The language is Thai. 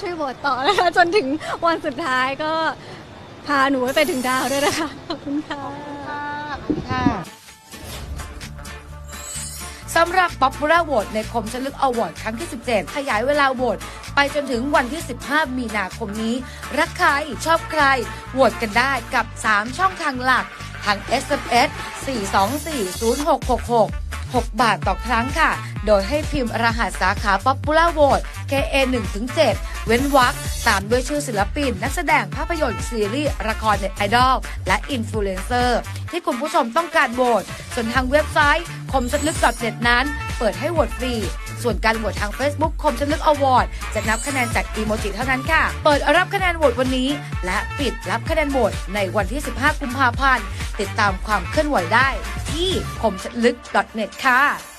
ช่วยโหวตต่อนะคะ จนถึงวันสุดท้ายก็พาหนูไปถึงดาวด้วยนะคะ ขอบคุณค่ะค่ะสำหรับ Popular Vote ในคมชลึก Award ครั้งที่ 17 ขยายเวลาโหวตไปจนถึงวันที่ 15 มีนาคมนี้ รักใคร ชอบใครโหวตกันได้กับ 3 ช่องทางหลักทาง SMS 4240666 6 บาทต่อครั้งค่ะ โดยให้พิมพ์รหัสสาขา Popular Vote KA 1-7 เว้นวรรคตามด้วยชื่อศิลปิน นักแสดงภาพยนตร์ซีรีส์ละครเน็ตไอดอลและอินฟลูเอนเซอร์ที่คุณผู้ชมต้องการโหวตส่วนทางเว็บไซต์คมชัดลึก .net นั้น เปิดให้โหวตฟรี ส่วนการโหวตทาง Facebook คมชัดลึกอวอร์ดจะนับคะแนนจากอีโมจิเท่านั้นค่ะ เปิดรับคะแนนโหวตวันนี้ และปิดรับคะแนนโหวตในวันที่ 15 กุมภาพันธ์ติดตามความเคลื่อนไหวได้ที่คมชัดลึก .net ค่ะ